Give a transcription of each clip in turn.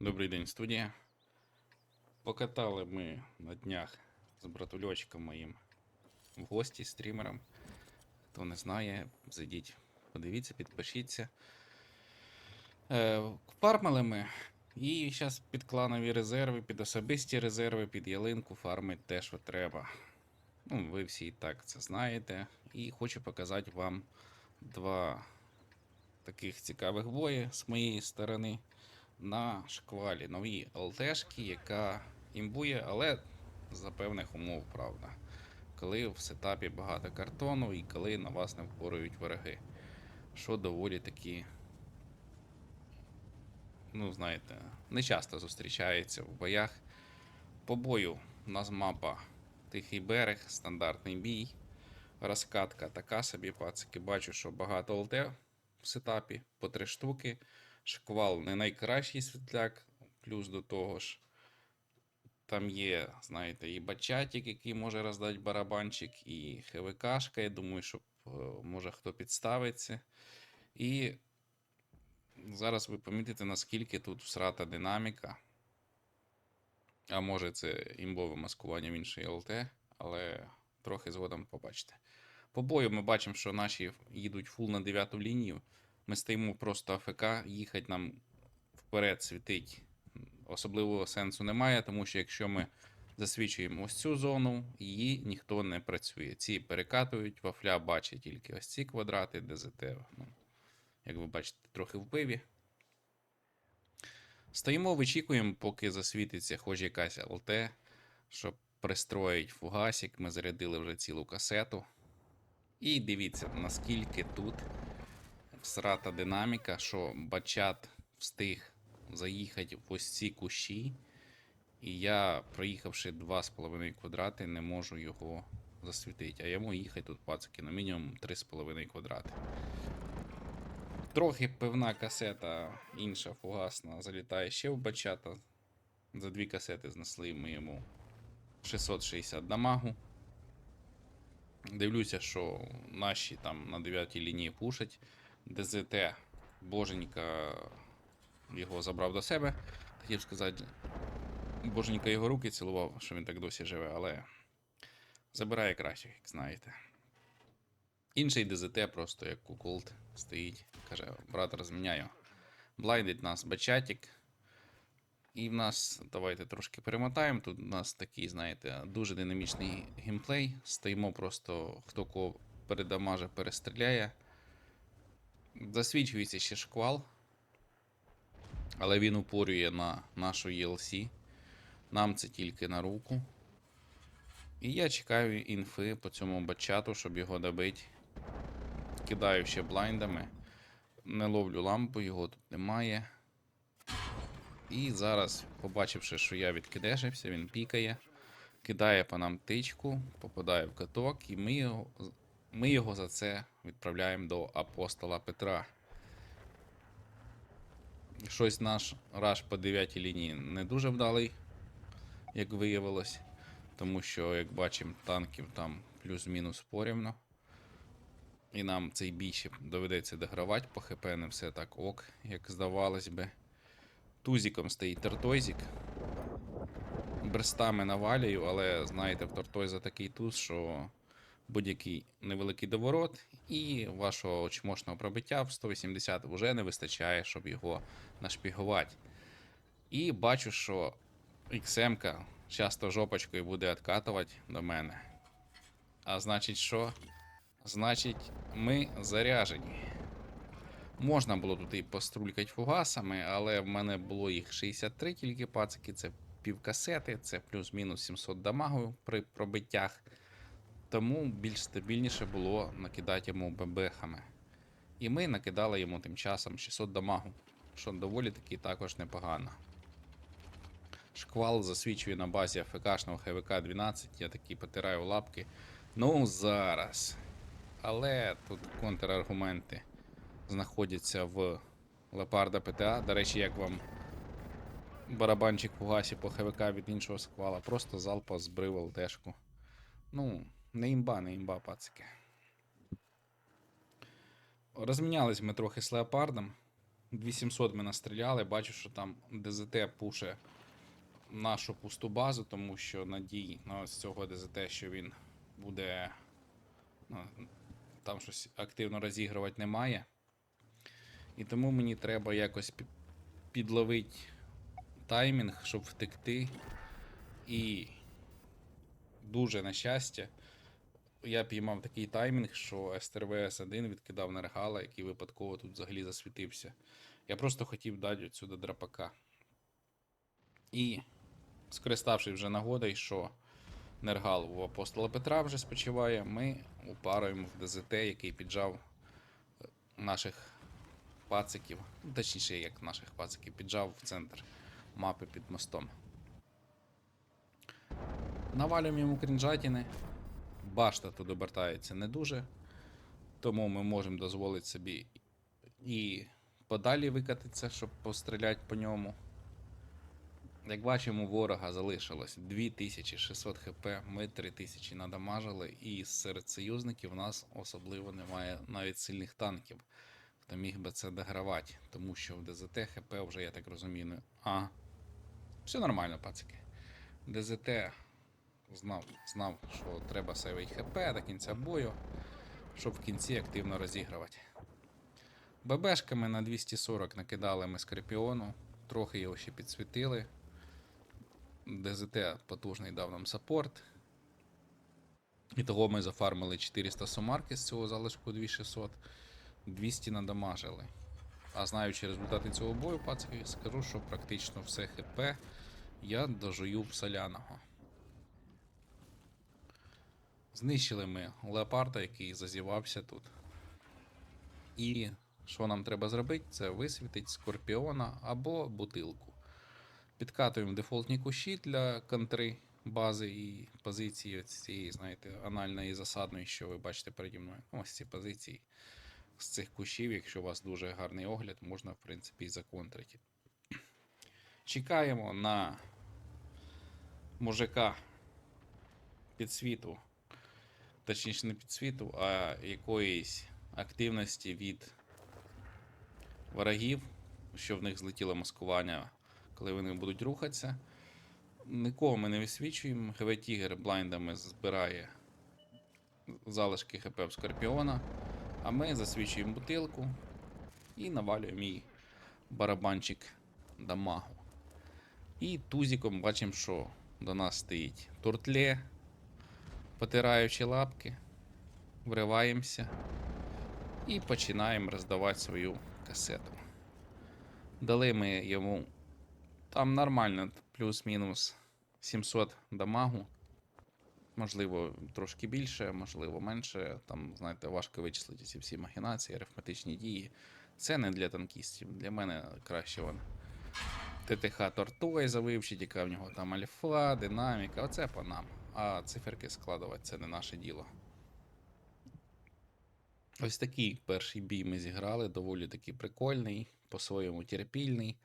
Добрий день, студія. Покатали ми на днях з братульочком моїм в гості стрімером. Хто не знає, зайдіть, подивіться, підпишіться. Е, фармили ми. І зараз під кланові резерви, під особисті резерви, під ялинку фармить те, що треба. Ну, ви всі і так це знаєте. І хочу показати вам два таких цікавих бої з моєї сторони на шквалі нові ЛТшки, яка імбує, але за певних умов, правда. Коли в сетапі багато картону і коли на вас не впорують вороги. Що доволі таки, ну, знаєте, не часто зустрічається в боях. По бою у нас мапа Тихий берег, стандартний бій. Розкатка така собі, пацики. Бачу, що багато ЛТ в сетапі по три штуки. Шквал не найкращий світляк, плюс до того ж. Там є, знаєте, і бачатик, який може роздати барабанчик, і ХВКшка. Я думаю, що е, може хто підставиться. І зараз ви помітите, наскільки тут всрата динаміка. А може це імбове маскування в іншій ЛТ, але трохи згодом побачите. По бою ми бачимо, що наші їдуть фул на 9 лінію. Ми стоїмо просто АФК, їхати нам вперед світить особливого сенсу немає, тому що якщо ми засвічуємо ось цю зону, її ніхто не працює. Ці перекатують, вафля бачить тільки ось ці квадрати, ДЗТ. Ну, як ви бачите, трохи в пиві. Стоїмо, вичікуємо, поки засвітиться хоч якась ЛТ, щоб пристроїть фугасик. Ми зарядили вже цілу касету. І дивіться, наскільки тут всрата динаміка, що бачат встиг заїхати в ось ці кущі. І я, проїхавши 2,5 квадрати, не можу його засвітити. А йому їхати тут пацики на мінімум 3,5 квадрати. Трохи певна касета, інша фугасна, залітає ще в бачата. За дві касети знесли ми йому 660 дамагу. Дивлюся, що наші там на 9 лінії пушать. ДЗТ Боженька його забрав до себе. Хотів сказати, Боженька його руки цілував, що він так досі живе, але забирає краще, як знаєте. Інший ДЗТ просто як куколд стоїть, каже, брат, розміняю. Блайдить нас бачатик. І в нас, давайте трошки перемотаємо. Тут у нас такий, знаєте, дуже динамічний геймплей. Стоїмо просто, хто кого передамаже, перестріляє. Засвічується ще шквал. Але він упорює на нашу ELC. Нам це тільки на руку. І я чекаю інфи по цьому бачату, щоб його добити. Кидаю ще блайндами. Не ловлю лампу, його тут немає. І зараз, побачивши, що я відкидешився, він пікає, кидає по нам тичку, попадає в каток, і ми його, ми його за це відправляємо до апостола Петра. Щось наш раш по 9 лінії не дуже вдалий, як виявилось. Тому що, як бачимо, танків там плюс-мінус порівно. І нам цей бій ще доведеться догравати по ХП, не все так ок, як здавалось би. Тузіком стоїть тортойзік. Берстами навалюю, але знаєте, в тортойза такий туз, що будь-який невеликий доворот, і вашого чмошного пробиття в 180 вже не вистачає, щоб його нашпігувати. І бачу, що XM часто жопочкою буде откатувати до мене. А значить, що? Значить, ми заряжені. Можна було тут і пострулькати фугасами, але в мене було їх 63 тільки пацики, це півкасети, це плюс-мінус 700 дамагу при пробиттях. Тому більш стабільніше було накидати йому бебехами. І ми накидали йому тим часом 600 дамагу, що доволі таки також непогано. Шквал засвічує на базі АФКшного ХВК 12, я такі потираю лапки. Ну, зараз. Але тут контраргументи знаходяться в Лепарда ПТА. До речі, як вам барабанчик в гасі по ХВК від іншого сквала. Просто залпа збрив ЛТшку. Ну, не імба, не імба, пацики. Розмінялись ми трохи з леопардом. 2700 ми настріляли, бачу, що там ДЗТ пуше нашу пусту базу, тому що надій на ось цього ДЗТ, що він буде ну, там щось активно розігрувати немає. І тому мені треба якось підловити таймінг, щоб втекти. І дуже на щастя, я піймав такий таймінг, що СТРВС 1 відкидав Нергала, який випадково тут взагалі засвітився. Я просто хотів дати отсюди драпака. І, скориставшись вже нагодою, що Нергал у апостола Петра вже спочиває, ми упаруємо в ДЗТ, який піджав е, наших пациків, точніше, як наших пациків, піджав в центр мапи під мостом. Навалюємо йому крінжатіни. Башта тут обертається не дуже, тому ми можемо дозволити собі і подалі викатитися, щоб постріляти по ньому. Як бачимо, ворога залишилось 2600 хп, ми 3000 надамажили, і серед союзників у нас особливо немає навіть сильних танків, хто міг би це догравати, тому що в ДЗТ ХП вже, я так розумію. А. Все нормально, пацики. ДЗТ знав, знав, що треба сейвить ХП до кінця бою, щоб в кінці активно розігрувати. ББшками на 240 накидали ми Скорпіону, трохи його ще підсвітили. ДЗТ потужний дав нам саппорт. І того ми зафармили 400 сумарки з цього залишку 2600, 200 надамажили. А знаючи результати цього бою, пацики, скажу, що практично все ХП я дожую в соляного. Знищили ми леопарда, який зазівався тут. І що нам треба зробити, це висвітити скорпіона або бутилку. Підкатуємо дефолтні кущі для контри бази і позиції цієї, знаєте, анальної засадної, що ви бачите переді мною. Ось ці позиції з цих кущів, якщо у вас дуже гарний огляд, можна, в принципі, і законтрити. Чекаємо на мужика підсвіту, точніше не підсвіту, а якоїсь активності від ворогів, що в них злетіло маскування, коли вони будуть рухатися. Нікого ми не висвічуємо. ГВ Тігр блайндами збирає залишки ХП в Скорпіона, а ми засвічуємо бутилку і навалюємо їй барабанчик дамагу. І тузиком бачимо, що до нас стоїть туртле, потираючи лапки, вриваємося і починаємо роздавати свою касету. Дали ми йому там нормально, плюс-мінус 700 дамагу. Можливо, трошки більше, можливо, менше. Там, знаєте, важко вичислити ці всі махінації, арифметичні дії. Це не для танкістів. Для мене краще вон. ТТХ Тортой завивчить, яка в нього там альфа, динаміка. Оце по нам. А циферки складувати це не наше діло. Ось такий перший бій ми зіграли, доволі таки прикольний, по-своєму терпільний.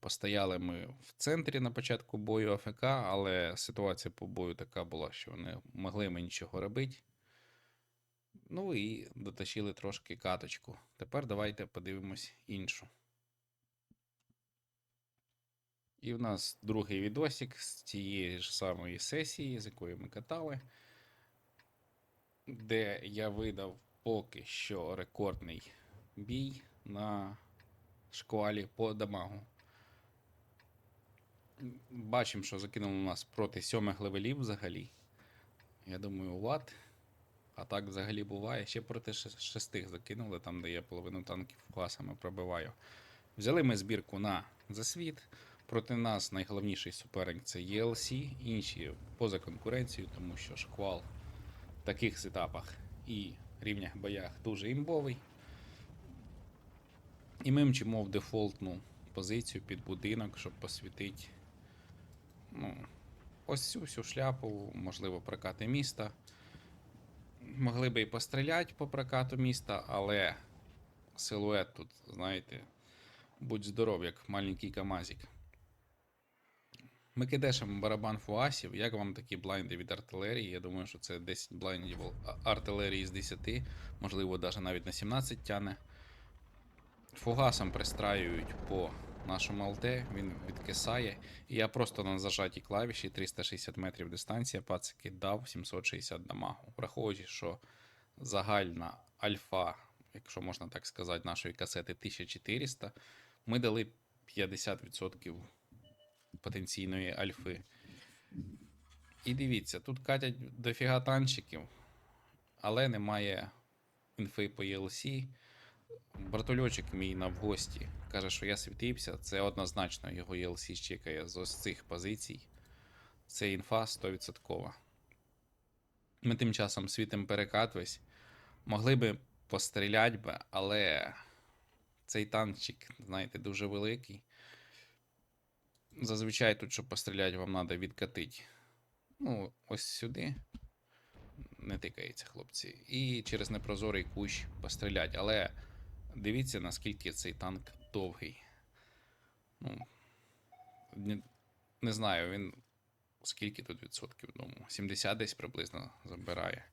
Постояли ми в центрі на початку бою АФК, але ситуація по бою така була, що не могли ми нічого робити. Ну і дотащили трошки каточку. Тепер давайте подивимось іншу. І в нас другий відосик з цієї ж самої сесії, з якої ми катали, де я видав поки що рекордний бій на шквалі по дамагу. Бачимо, що закинули у нас проти сьомих левелів взагалі. Я думаю, ват. А так взагалі буває. Ще проти шес- шестих закинули, там, де я половину танків класами пробиваю. Взяли ми збірку на засвіт. Проти нас найголовніший суперник це ELC, інші поза конкуренцією, тому що шквал в таких сетапах і рівнях боях дуже імбовий. І ми мчимо в дефолтну позицію під будинок, щоб посвітити ну, ось цю всю шляпу, можливо, прокати міста. Могли би і постріляти по прокату міста, але силует тут, знаєте, будь здоров, як маленький камазик. Ми кидешимо барабан фуасів. Як вам такі блайнди від артилерії? Я думаю, що це 10 блайндів артилерії з 10, можливо, навіть на 17 тяне. Фугасом пристраюють по нашому ЛТ, він відкисає. І я просто на зажатій клавіші 360 метрів дистанція пацики дав 760 дамагу. Враховуючи, що загальна альфа, якщо можна так сказати, нашої касети 1400, ми дали 50% потенційної альфи. І дивіться, тут катять дофіга танчиків, але немає інфи по ELC. Братольочок мій на в гості каже, що я світився. Це однозначно його ELC чекає з ось цих позицій. Це інфа 100%. Ми тим часом світим перекат весь. Могли би постріляти але цей танчик, знаєте, дуже великий. Зазвичай тут, щоб постріляти, вам треба відкатити. Ну, ось сюди. Не тикається, хлопці. І через непрозорий кущ пострілять. Але дивіться, наскільки цей танк довгий. Ну, не, не знаю, він скільки тут відсотків дому? 70 десь приблизно забирає.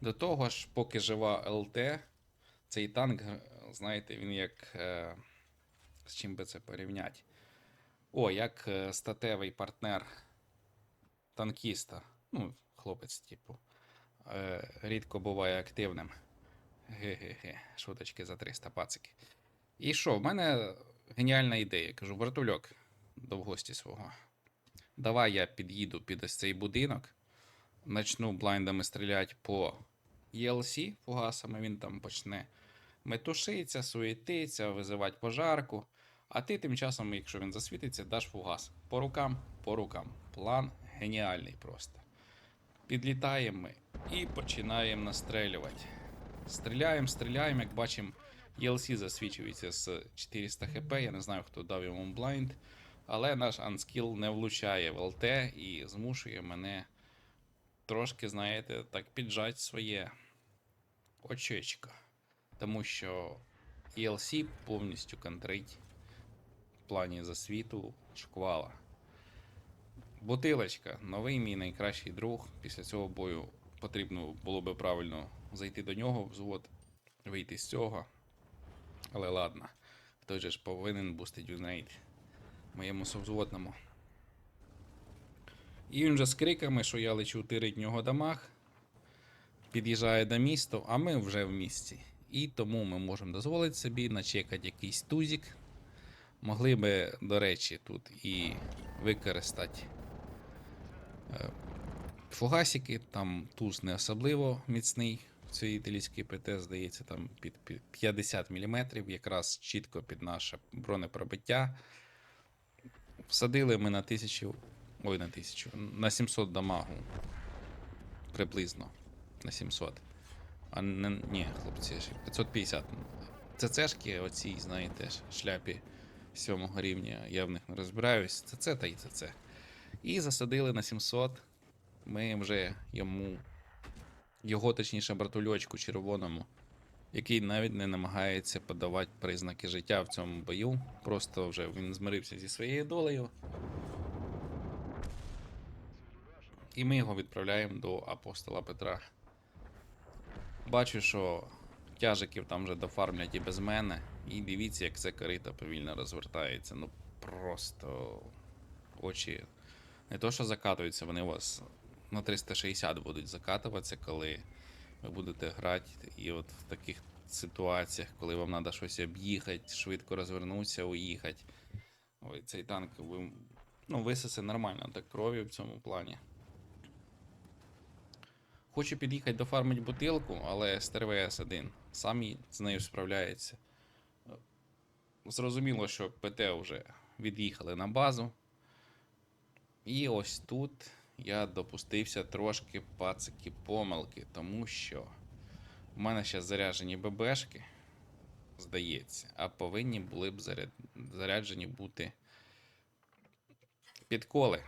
До того ж, поки жива ЛТ, цей танк, е, знаєте, він як. Е, з чим би це порівняти? О, як е, статевий партнер танкіста. Ну, хлопець, типу. Е, рідко буває активним. Ге-ге-ге, шуточки за 300 пацики. І що, в мене геніальна ідея. Кажу, братульок, до гості свого. Давай я під'їду під ось цей будинок, начну блайндами стріляти по ELC фугасами, він там почне метушиться, суетиться, визивати пожарку. А ти тим часом, якщо він засвітиться, даш фугас. По рукам, по рукам. План геніальний просто. Підлітаємо ми і починаємо настрелювати. Стріляємо, стріляємо, як бачимо, ELC засвічується з 400 хп. Я не знаю, хто дав йому блайнд. Але наш анскіл не влучає в ЛТ і змушує мене трошки, знаєте, так піджати своє очечко. Тому що ELC повністю контрить плані засвіту шквала. Бутилочка, новий мій найкращий друг. Після цього бою потрібно було би правильно зайти до нього взвод, вийти з цього. Але ладно, хтось же ж повинен бустить вінрейт моєму совзводному. І він вже з криками, що я лечу тирить нього дамаг, під'їжджає до міста, а ми вже в місті. І тому ми можемо дозволити собі начекати якийсь тузик. Могли би, до речі, тут і використати е, фугасики, там туз не особливо міцний. Цей італійський ПТ, здається, там під під 50 мм, якраз чітко під наше бронепробиття. Всадили ми на 1000, ой, на 1000, на 700 дамагу. Приблизно. На 700. А не, ні, хлопці, ще 550. ЦЦшки, оці, знаєте, шляпі 7 рівня, я в них не розбираюсь. ЦЦ та й ЦЦ. І засадили на 700. Ми вже йому, його, точніше, братульочку червоному, який навіть не намагається подавати признаки життя в цьому бою. Просто вже він змирився зі своєю долею. І ми його відправляємо до апостола Петра. Бачу, що тяжиків там вже дофармлять і без мене. І дивіться, як це корита повільно розвертається. Ну просто очі не то, що закатуються, вони у вас на 360 будуть закатуватися, коли ви будете грати. І от в таких ситуаціях, коли вам треба щось об'їхати, швидко розвернутися, уїхати. Ой, цей танк ви, ну, висосе нормально так крові в цьому плані. Хочу під'їхати дофармити бутилку, але СТРВС 1 сам з нею справляється. Зрозуміло, що ПТ вже від'їхали на базу. І ось тут я допустився трошки пацики помилки, тому що в мене зараз заряджені ББшки, здається, а повинні були б заряджені бути підколи.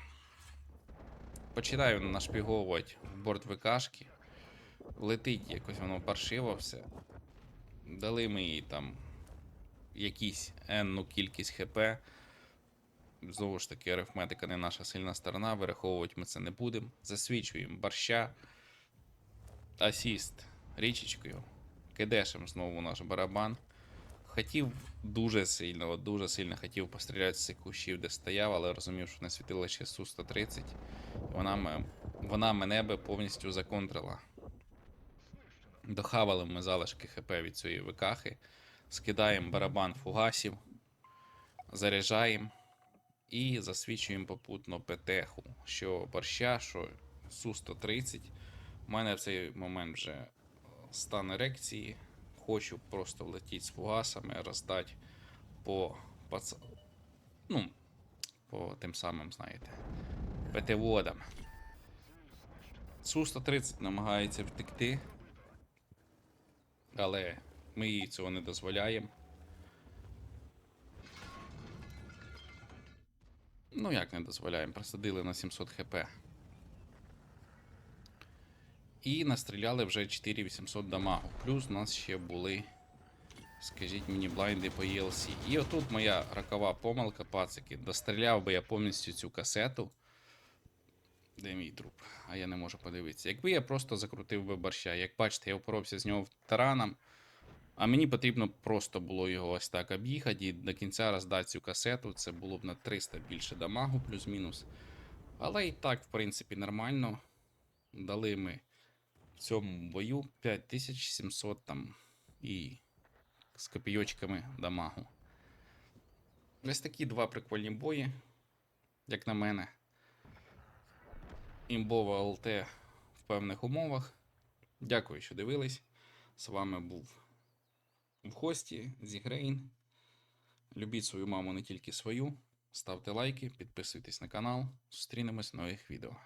Починаю нашпіговувати борт ВКшки. Летить якось воно паршиво все. Дали ми їй там якісь енну кількість ХП. Знову ж таки, арифметика не наша сильна сторона, вираховувати ми це не будемо. Засвічуємо борща. Асіст річечкою. Кидешем знову наш барабан. Хотів дуже сильно, от дуже сильно хотів постріляти з цих кущів, де стояв, але розумів, що не світила ще Су-130. Вона, вона мене би повністю законтрила. Дохавали ми залишки ХП від цієї викахи, скидаємо барабан фугасів, заряджаємо і засвічуємо попутно ПТХу, що борща, що Су-130. У мене в цей момент вже стан ерекції. Хочу просто влетіти з фугасами, роздати по, пац... ну, по тим самим, знаєте, ПТ-водам. Су-130 намагається втекти, але ми їй цього не дозволяємо. Ну, як не дозволяємо, просадили на 700 хп. І настріляли вже 4800 дамагу. Плюс у нас ще були, скажіть мені, блайнди по ELC. І отут моя рокова помилка, пацики. Достріляв би я повністю цю касету. Де мій труп? А я не можу подивитися. Якби я просто закрутив би борща. Як бачите, я впоровся з нього тараном. А мені потрібно просто було його ось так об'їхати і до кінця роздати цю касету. Це було б на 300 більше дамагу, плюс-мінус. Але і так, в принципі, нормально. Дали ми цьому бою 5700 там і з копійочками дамагу. Ось такі два прикольні бої, як на мене. Імбова ЛТ в певних умовах. Дякую, що дивились. З вами був в гості Зігрейн. Любіть свою маму не тільки свою. Ставте лайки, підписуйтесь на канал. Зустрінемось в нових відео.